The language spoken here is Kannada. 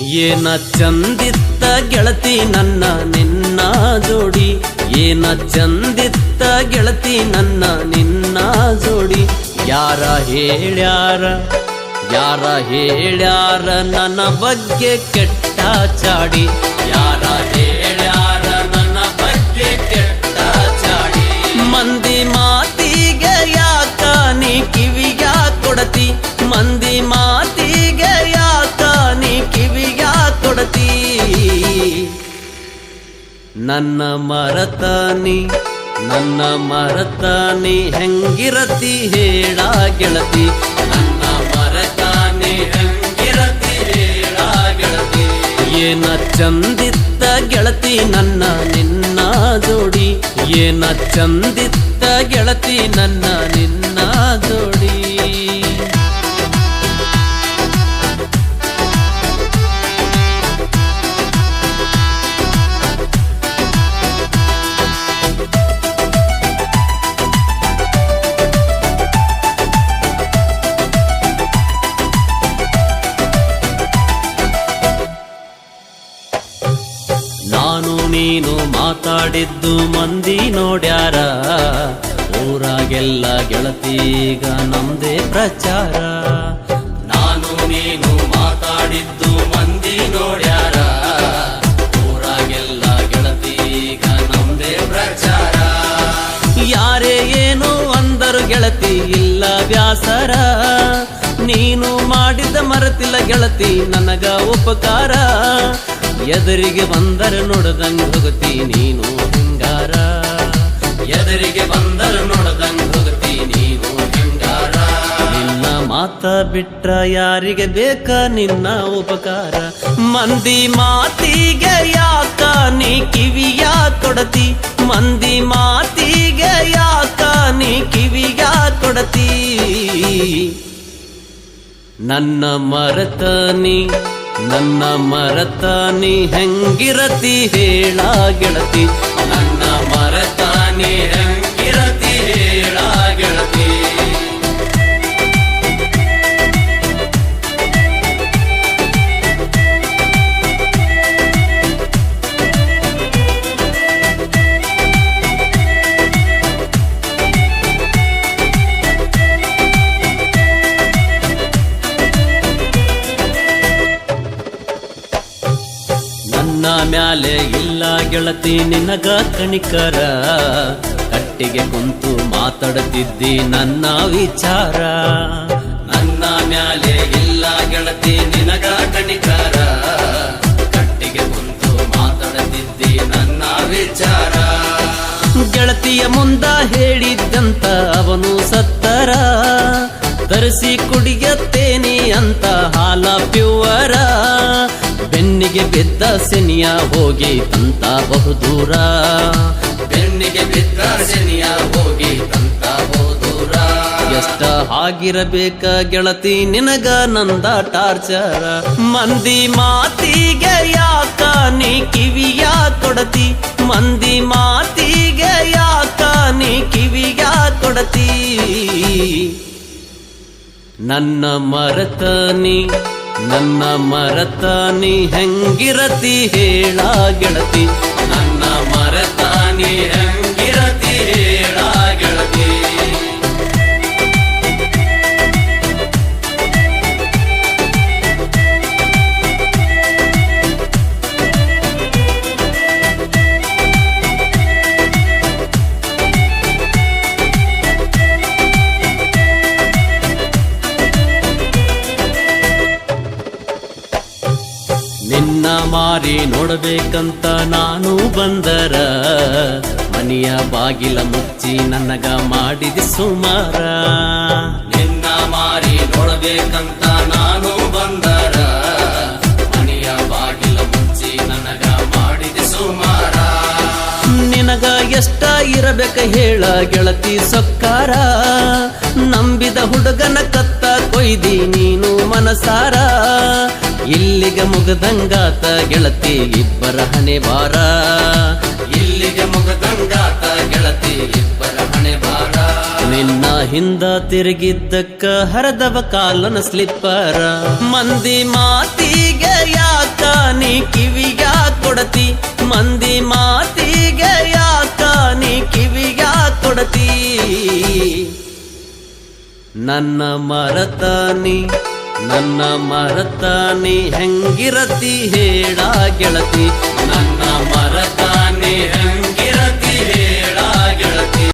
ಏನ ಚಂದಿತ್ತ ಗೆಳತಿ ನನ್ನ ನಿನ್ನ ಜೋಡಿ? ಏನ ಚಂದಿತ್ತ ಗೆಳತಿ ನನ್ನ ನಿನ್ನ ಜೋಡಿ? ಯಾರ ಹೇಳ್ಯಾರ? ಯಾರ ಹೇಳ್ಯಾರ ನನ್ನ ಬಗ್ಗೆ ಕೆಟ್ಟ ಚಾಡಿ? ಯಾರ ಹೇಳ್ಯಾರ? ನನ್ನ ಮರತಾನಿ ನನ್ನ ಮರತಾನಿ, ಹೆಂಗಿರತಿ ಹೇಳ ಗೆಳತಿ? ನನ್ನ ಮರತಾನಿ, ಹೆಂಗಿರತಿ ಹೇಳ ಗೆಳತಿ? ಏನ ಚಂದಿತ್ತ ಗೆಳತಿ ನನ್ನ ನಿನ್ನ ಜೋಡಿ? ಏನ ಚಂದಿತ್ತ ಗೆಳತಿ ನನ್ನ ನಿನ್ನ ಜೋಡಿ? ಮಾತಾಡಿದ್ದು ಮಂದಿ ನೋಡ್ಯಾರ. ಊರಾಗೆಲ್ಲ ಗೆಳತೀಗ ನಮ್ದೇ ಪ್ರಚಾರ. ನಾನು ನೀನು ಮಾತಾಡಿದ್ದು ಮಂದಿ ನೋಡ್ಯಾರ. ಊರಾಗೆಲ್ಲ ಗೆಳತೀಗ ನಮ್ದೇ ಪ್ರಚಾರ. ಯಾರೇ ಏನು ಅಂದರು ಗೆಳತಿ ಇಲ್ಲ ವ್ಯಾಸರ. ನೀನು ಮಾಡಿದ ಮರತಿಲ್ಲ ಗೆಳತಿ ನನಗ ಉಪಕಾರ. ಎದುರಿಗೆ ಬಂದರೆ ನೋಡದಂಗ ಹೋಗತಿ ನೀನು ಹಿಂಗಾರ. ಎದುರಿಗೆ ಬಂದರೆ ನೋಡದಂಗ ಹೋಗತಿ ನೀನು ಹಿಂಗಾರ. ನಿನ್ನ ಮಾತ ಬಿಟ್ರ ಯಾರಿಗೆ ಬೇಕ? ನಿನ್ನ ಉಪಕಾರ. ಮಂದಿ ಮಾತಿಗೆ ಯಾಕ ನೀ ಕಿವಿಯ ಕೊಡತಿ? ಮಂದಿ ಮಾತಿಗೆ ಯಾಕ ನೀ ಕಿವಿಯ ಕೊಡತಿ? ನನ್ನ ಮರತನಿ ನನ್ನ ಮರತಾನಿ ಹೆಂಗಿರತಿ ಹೇಳ ಗೆಳತಿ ನನ್ನ ಮ್ಯಾಲೆ ಇಲ್ಲ ಗೆಳತಿ, ನಿನಗ ಕಣಿಕರ. ಕಟ್ಟಿಗೆ ಕುಂತು ಮಾತಾಡುತ್ತಿದ್ದಿ ನನ್ನ ವಿಚಾರ. ನನ್ನ ಮ್ಯಾಲೆ ಇಲ್ಲ ಗೆಳತಿ, ನಿನಗ ಕಣಿಕರ. ಕಟ್ಟಿಗೆ ಕುಂತು ಮಾತಾಡುತ್ತಿದ್ದಿ ನನ್ನ ವಿಚಾರ. ಗೆಳತಿಯ ಮುಂದ ಹೇಳಿದ್ದಂತ ಅವನು ಸತ್ತರ. ತರಿಸಿ ಕುಡಿಯತ್ತೇನೆ ಅಂತ ಹಾಲ ಪ್ಯೂವರ. ಬೆನ್ನಿಗೆ ಬಿದ್ದ ಸೆನಿಯ ಹೋಗಿ ತಂತ ಬಹುದೂರ ಬೆನ್ನಿಗೆ ಬಿದ್ದ ಸೆನಿಯ ಹೋಗಿ ತಂತ ಬಹುದೂರ ಎಷ್ಟ ಆಗಿರಬೇಕ ಗೆಳತಿ ನಿನಗ ನಂದ ಟಾರ್ಚರ. ಮಂದಿ ಮಾತಿಗೆ ಯಾಕ ನೀ ಕಿವಿಯ ಕೊಡತಿ? ಮಂದಿ ಮಾತಿಗೆ ಯಾಕ ನೀ ಕಿವಿಯ ಕೊಡತಿ? ನನ್ನ ಮರತನಿ ನನ್ನ ಮರತಾನಿ ಹೆಂಗಿರತಿ ಹೇಳ ಗೆಳತಿ. ನನ್ನ ಮರತಾನಿ ಹೆಂಗಿರತಿ ನಿನ್ನ ಮಾರಿ ನೋಡಬೇಕಂತ ನಾನು ಬಂದರ. ಮನೆಯ ಬಾಗಿಲ ಮುಚ್ಚಿ ನನಗ ಮಾಡಿದ ಸುಮಾರ. ನಿನ್ನ ಮಾರಿ ನೋಡಬೇಕಂತ ನಾನು ಬಂದರ. ಮನೆಯ ಬಾಗಿಲ ಮುಚ್ಚಿ ನನಗ ಮಾಡಿದ ಸುಮಾರ. ನಿನಗ ಎಷ್ಟ ಇರಬೇಕ ಹೇಳ ಗೆಳತಿ ಸೊಕ್ಕಾರ. ನಂಬಿದ ಹುಡುಗನ ಕತ್ತ ಕೊಯ್ದಿ ನೀನು ಮನಸಾರ. ಇಲ್ಲಿಗೆ ಮುಗದಂಗಾತ ಗೆಳತಿ ಇಬ್ಬರ ಹಣೆ ಬಾರ ಇಲ್ಲಿಗೆ ಮುಗದಂಗಾತ ಗೆಳತಿ ಇಬ್ಬರ ಹಣೆ ಬಾರ ನಿನ್ನ ಹಿಂದ ತಿರುಗಿದ್ದಕ್ಕ ಹರದವ ಕಾಲನ ಸ್ಲಿಪ್ಪರ. ಮಂದಿ ಮಾತಿ ಯಾಕ ನೀ ಕಿವಿಗ ಕೊಡತಿ? ಮಂದಿ ಮಾತಿ ಯಾಕ ನೀ ಕಿವಿಗ ಕೊಡತಿ? ನನ್ನ ಮರತಾನಿ ನನ್ನ ಮರತಾನಿ ಹೆಂಗಿರತಿ ಹೇಳ ಗೆಳತಿ ನನ್ನ ಮರತಾನಿ ಹೆಂಗ